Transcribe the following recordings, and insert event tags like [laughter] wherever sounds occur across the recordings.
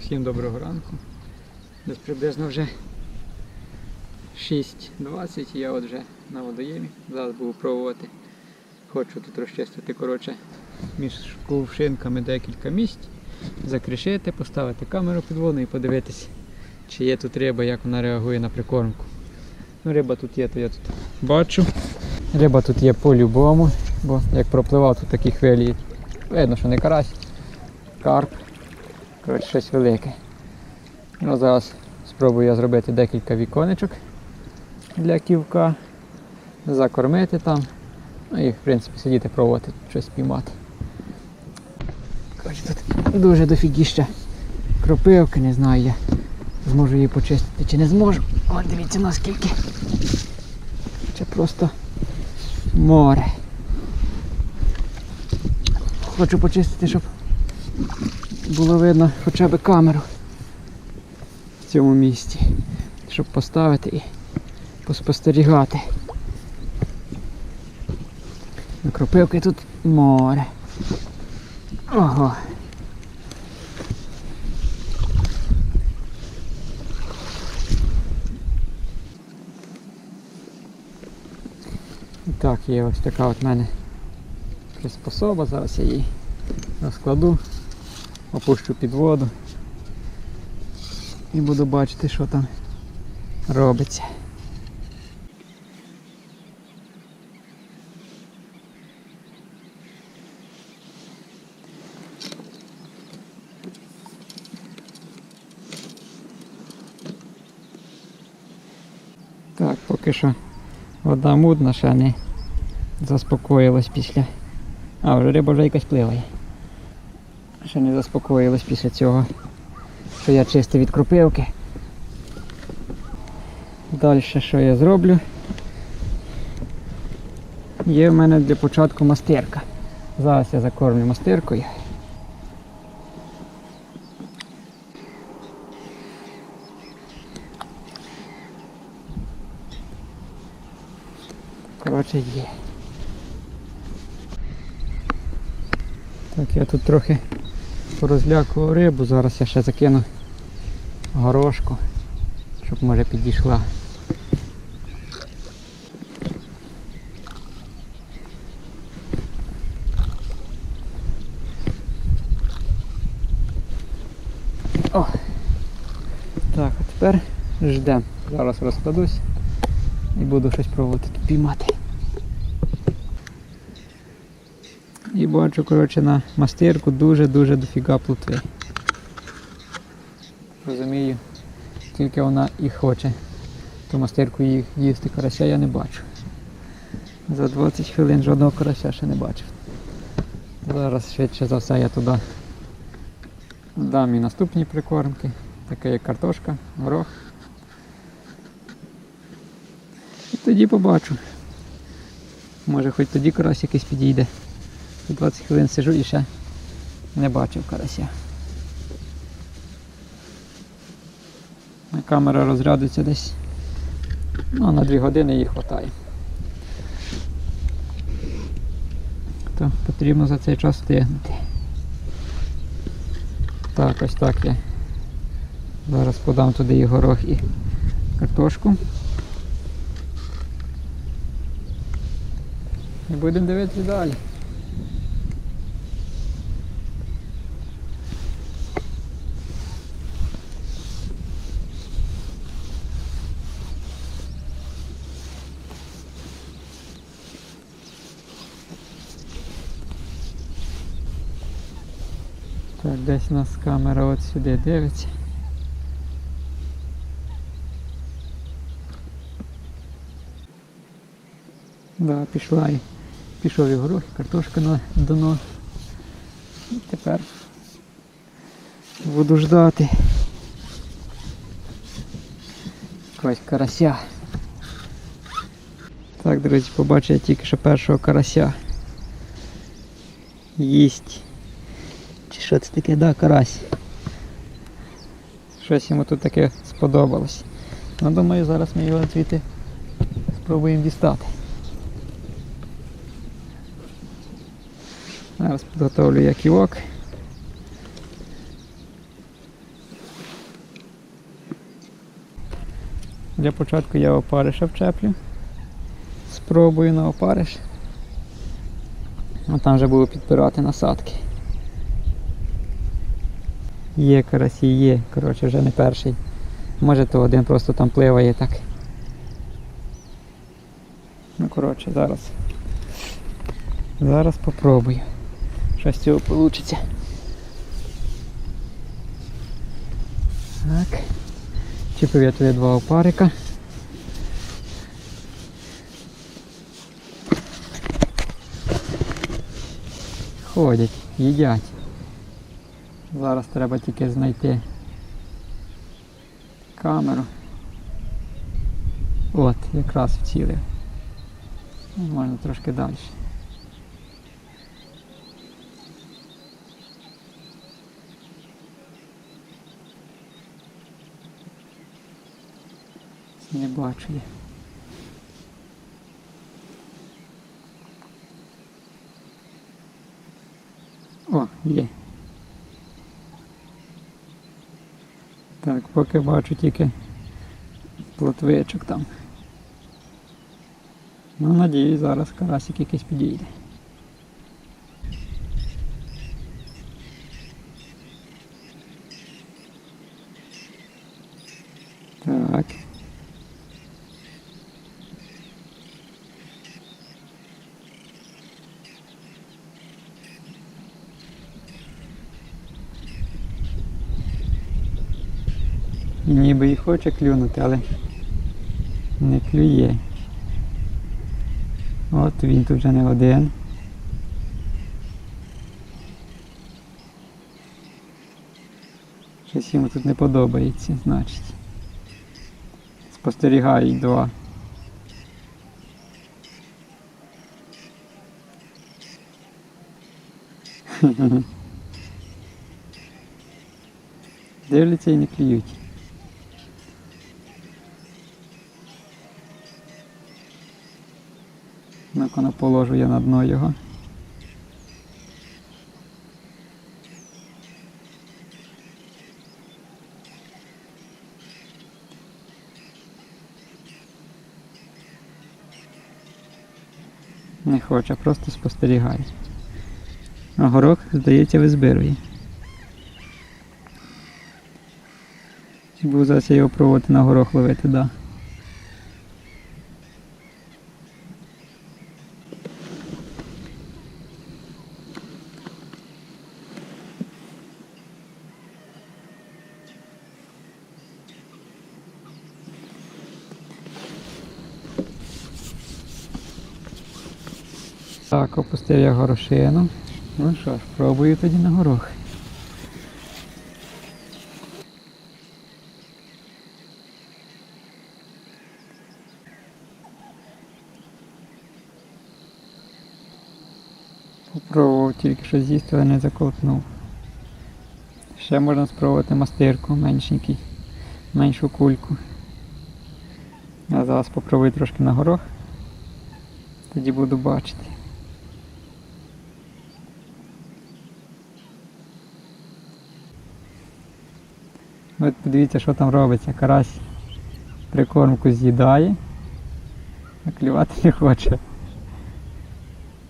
Всім доброго ранку. Десь приблизно вже 6.20 і я от вже на водоємі. Зараз буду пробувати. Хочу тут розчистити коротше, між кувшинками декілька місць, закришити, поставити камеру під воду і подивитись, чи є тут риба, як вона реагує на прикормку. Ну, риба тут є, то я тут бачу. Риба тут є по-любому, бо як пропливав тут такі хвилі, видно, що не карась, карп. Коротше, щось велике. Ну, зараз спробую я зробити декілька віконечок для ківка, закормити там. Ну і в принципі сидіти пробувати щось піймати. Коротше, тут дуже дофігіща кропивки, не знаю я. Зможу її почистити чи не зможу. О, дивіться наскільки. Це просто море. Хочу почистити, щоб було видно хоча б камеру в цьому місці, щоб поставити і поспостерігати. На кропивки тут море. Ого. Так, є ось така от мене приспособа, зараз я її розкладу опущу під воду і буду бачити, що там робиться. Так, поки що вода мутна, ще не заспокоїлась після. А, вже риба вже якась пливає ще не заспокоїлось після цього, що я чистив від кропивки. Далі що я зроблю? Є в мене для початку мастирка. Зараз я закормлю мастиркою. Коротше є. Так, я тут трохи порозлякував рибу, зараз я ще закину горошку, щоб може підійшла. О! Так, а тепер ждемо. Зараз розкладусь і буду щось пробувати тут піймати. І бачу, коротше, на мастирку дуже-дуже дофіга плотви. Розумію, тільки вона і хоче. Ту мастирку її їсти карася я не бачу. За 20 хвилин жодного карася ще не бачив. Зараз швидше за все я туди дам і наступні прикормки. Таке як картошка, горох. І тоді побачу. Може хоч тоді карась якийсь підійде. 20 хвилин сижу і ще не бачив карася. Камера розрядиться десь. Ну, на 2 години її вистачає. То потрібно за цей час встигнути. Так, ось так я. Зараз подам туди і горох і картошку. І будемо дивитися далі. Так, десь нас камера от сюди дивиться. Да, пішла і пішов і горох, і картошка на дно. І тепер буду ждати. Якогось карася. Так, друзі, побачив я тільки що першого карася. Їсть що це таке, да, карась. Щось йому тут таке сподобалось. Ну, Думаю, зараз ми його звідти спробуємо дістати. Зараз підготовлю я ківок. Для початку я опариша вчеплю. Спробую на опариш. А там вже буду підпирати насадки. Є карасі, є, коротше, вже не перший. Може то один просто там пливає так. Ну коротше, зараз. Зараз попробую. Що з цього вийде. Так. Чіпив я два опарика. Ходять, їдять. Зараз треба тільки знайти камеру. От, якраз вцілив. Можна трошки далі. Не бачу я. О, є. Так, поки бачу тільки плотвичок там. Ну, надіюсь, зараз карасик якийсь підійде. Так. Ніби і хоче клюнути, але не клює. От він тут вже не один. Щось йому тут не подобається, значить. Спостерігають два. [laughs] Дивляться і не клюють. Ну-ка положу я на дно його. Не хоче, просто спостерігає. А горох, здається, визбирує. Буду зараз я його пробувати на горох ловити, так. Да. Опустив я горошину. Ну що ж, пробую тоді на горох. Попробував тільки що з'їсти, але не заковтнув. Ще можна спробувати мастирку меншенький, меншу кульку. Я зараз попробую трошки на горох. Тоді буду бачити. От подивіться, що там робиться. Карась прикормку з'їдає, а клювати не хоче.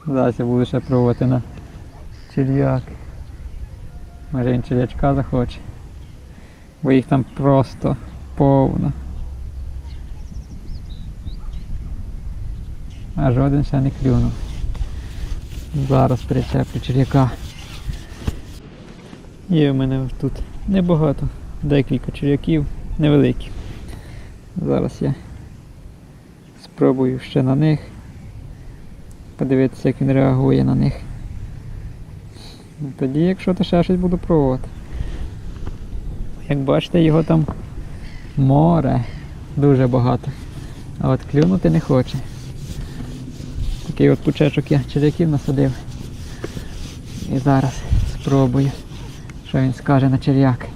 Зараз я буду ще пробувати на черв'як. Може він черв'ячка захоче. Бо їх там просто повно. А жоден ще не клюнув. Зараз причеплю черв'яка. Є в мене тут небагато, декілька черв'яків, невеликі. Зараз я спробую ще на них. Подивитися, як він реагує на них. Тоді, якщо то ще щось буду пробувати. Як бачите, його там море дуже багато. А от клюнути не хоче. Такий от пучечок я черв'яків насадив. І зараз спробую, що він скаже на черв'як.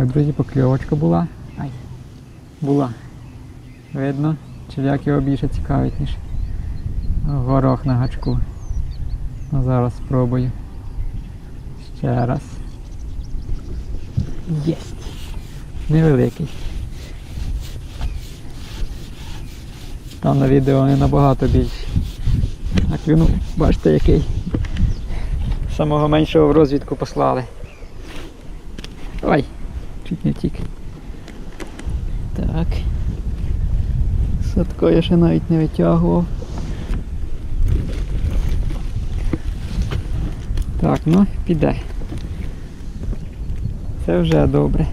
Так, друзі, покльовочка була. Ай. Була. Видно, черв'як його більше цікавить, ніж Горох на гачку. Ну, зараз спробую. Ще раз. Єсть. Невеликий. Там на відео не набагато більший. А клюну, бачите який. Самого меншого в розвідку послали. Ой, не втік. Так. Садко я ще навіть не витягував. Так, ну піде. Це вже добре.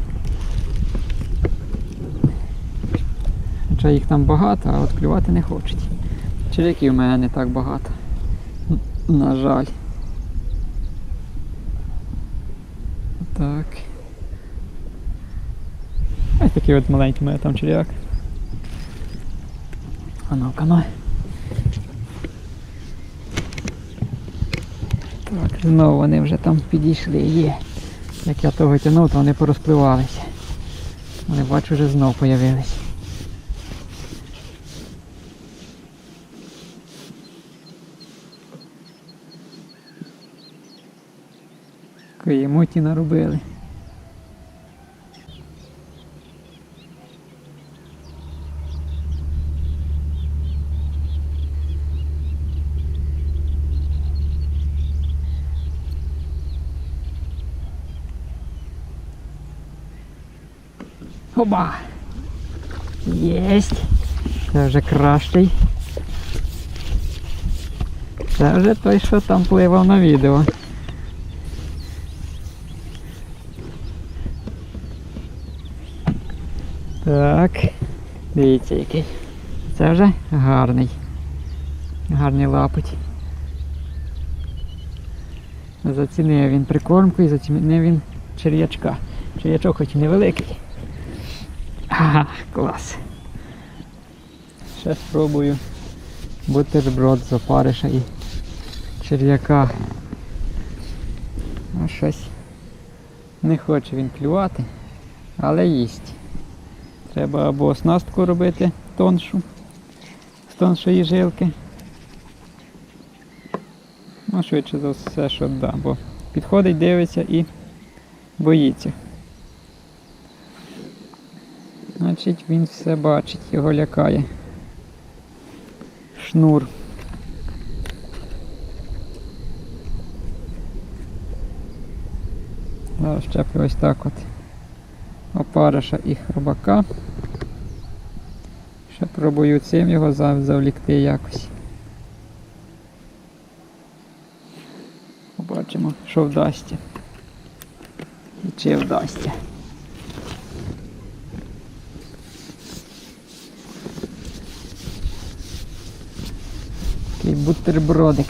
Хоча їх там багато, а от клювати не хочуть. Черв'яків в мене не так багато. На жаль. Так. Ось такий от маленький мене там черв'як. А ну-ка, ну. Так, знову вони вже там підійшли, є. Як я того тягнув, то вони порозпливалися. Вони бачу вже знов появились. Такої муті наробили. Оба! Єсть! Це вже кращий. Це вже той, що там пливав на відео. Так. Дивіться який. Це вже гарний. Гарний лапоть. Зацінив він прикормку і зацінив він черв'ячка. Черв'ячок хоч і невеликий. Ага, клас. Ще спробую бутерброд з опариша і черв'яка. А щось не хоче він клювати, але їсть. Треба або оснастку робити тоншу, з тоншої жилки. Ну, швидше за все, що да, бо підходить, дивиться і боїться. Значить він все бачить, його лякає. Шнур. Зараз щеплю ось так от. Опариша і хробака. Ще пробую цим його завлікти якось. Побачимо, що вдасться. І чи вдасться. Такий бутербродик.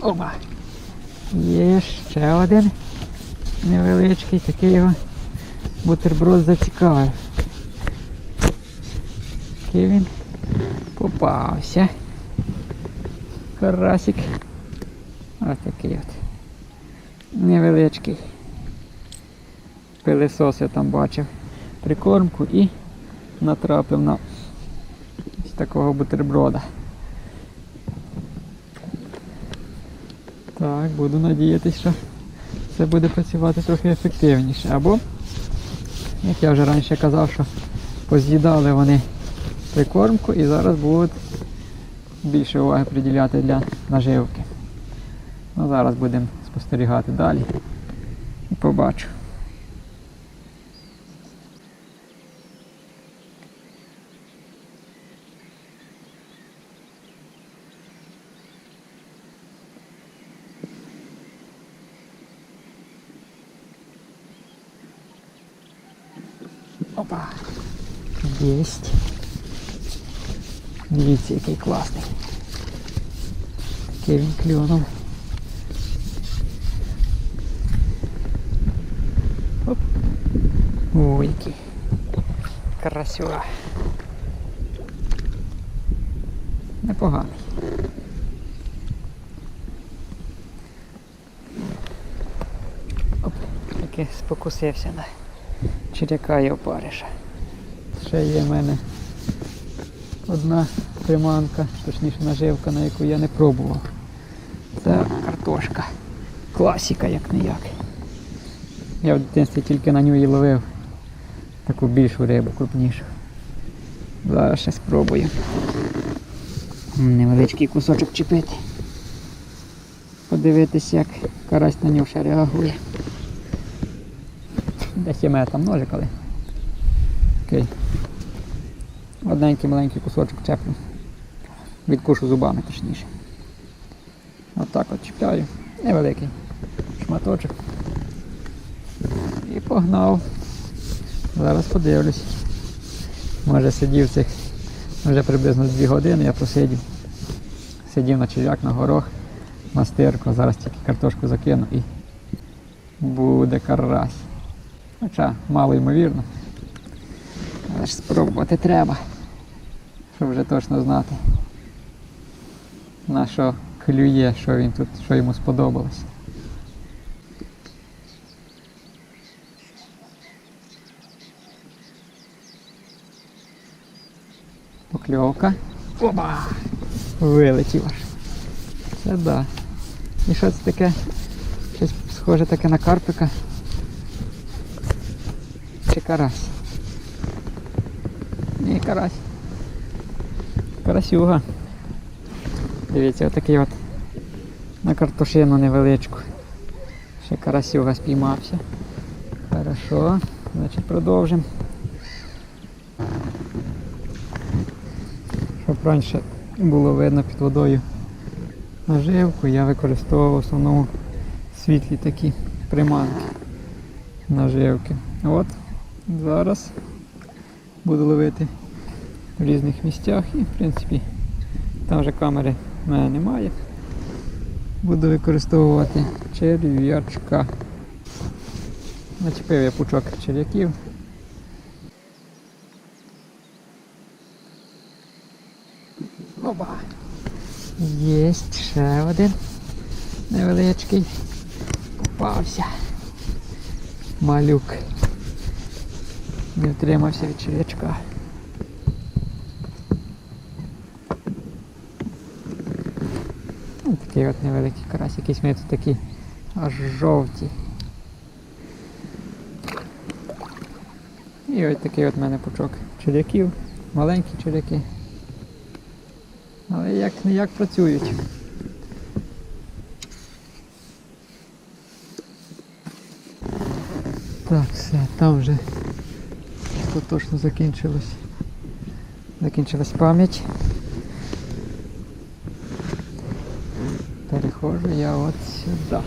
Оба. Є ще один невеличкий, такий його бутерброд зацікавив. Такий він попався. Карасик. Ось такий от. Невеличкий. Пилисос я там бачив. Прикормку і натрапив на ось такого бутерброда. Так, буду надіятися, що це буде працювати трохи ефективніше. Або, як я вже раніше казав, що поз'їдали вони прикормку і зараз будуть більше уваги приділяти для наживки. Ну, зараз будемо спостерігати далі і побачу. Єсть. Дивіться, який класний. Який він клюнув. Оп. Ой, який. Красива. Непоганий. Оп, таки спокусився на черяка і опариша. Ще є в мене одна приманка, точніше наживка, на яку я не пробував. Це картошка. Класіка як не як. Я в дитинстві тільки на і ловив таку більшу рибу, крупнішу. Зараз ще спробую. Невеличкий кусочок чіпити. Подивитись, як карась на нього ще реагує. Десь є мене там ножик, але. Окей. Одненький маленький кусочок чеплю. Відкушу зубами точніше. Отак от чіпляю. Невеликий шматочок. І погнав. Зараз подивлюсь. Може сидів цих вже приблизно 2 години, я просидів. Сидів на черв'як, на горох, на стирку, зараз тільки картошку закину і буде карась. Хоча мало ймовірно. Але ж спробувати треба, щоб вже точно знати, на що клює, що він тут, що йому сподобалось. Покльовка. Оба! Вилетів аж. Це да. І що це таке? Щось схоже таке на карпика. Чи карась? Ні, карась. Карасюга. Дивіться, отакий от на картошину невеличку. Ще карасюга спіймався. Хорошо, значить продовжимо. Щоб раніше було видно під водою наживку, я використовував в основному світлі такі приманки наживки. От зараз буду ловити в різних місцях і в принципі там вже камери в мене немає. Буду використовувати черв'ячка. Начепив я пучок черв'яків. Оба. Єсть ще один невеличкий. Попався. Малюк. Не втримався від черв'ячка. Ну, такий от невеликий карась, якийсь вони тут такі аж жовті. І ось такий от мене пучок черв'яків, маленькі черв'яки. Але як не як працюють. Так, все, там вже точно закінчилось. Закінчилась пам'ять. Переходжу я от сюди.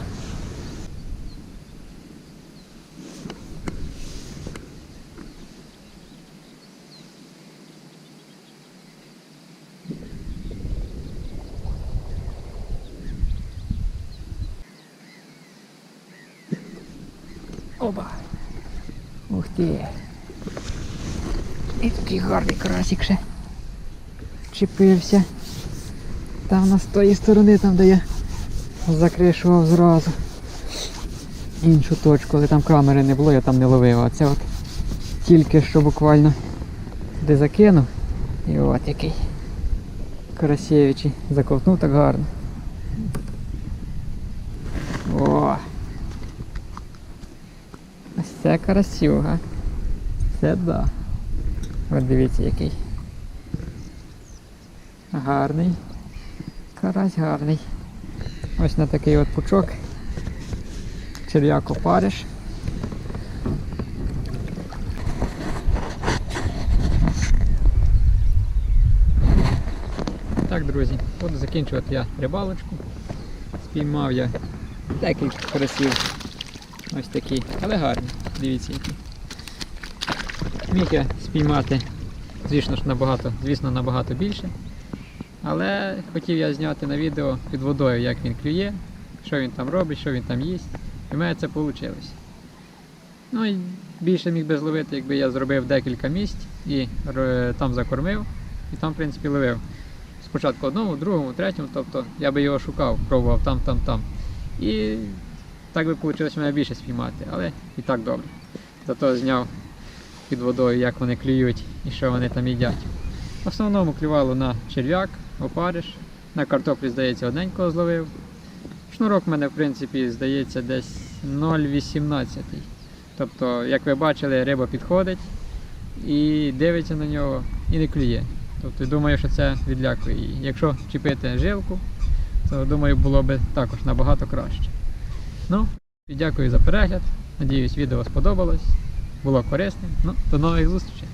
Оба. Ух ти. І такий гарний карасик ще чіпився. Там у нас з тої сторони, там де я закришував зразу. Іншу точку, але там камери не було, я там не ловив. А це от тільки що буквально туди закинув. І от який красивичий. Заковтнув так гарно. О! Ось це карасюга. Це да. От дивіться який. Гарний. Карась гарний. Ось на такий от пучок. Черв'як опариш. Так, друзі, буду закінчувати я рибалочку. Спіймав я декілька карасів. Ось такі, але гарні. Дивіться які. Міг я спіймати, звісно ж, набагато, звісно, набагато більше. Але хотів я зняти на відео під водою, як він клює, що він там робить, що він там їсть. І в мене це вийшло. Ну і більше міг би зловити, якби я зробив декілька місць і там закормив, і там, в принципі, ловив. Спочатку одному, другому, третьому, тобто я би його шукав, пробував там, там, там. І так би вийшло мене більше спіймати, але і так добре. Зато зняв під водою, як вони клюють і що вони там їдять. В основному клювало на черв'як, опариш, на картоплі, здається, одненького зловив. Шнурок в мене, в принципі, здається, десь 0,18. Тобто, як ви бачили, риба підходить і дивиться на нього і не клює. Тобто думаю, що це відлякує її. Якщо чіпити жилку, то думаю, було б також набагато краще. Ну, дякую за перегляд. Надіюсь, відео сподобалось, було корисним. Ну, до нових зустрічей!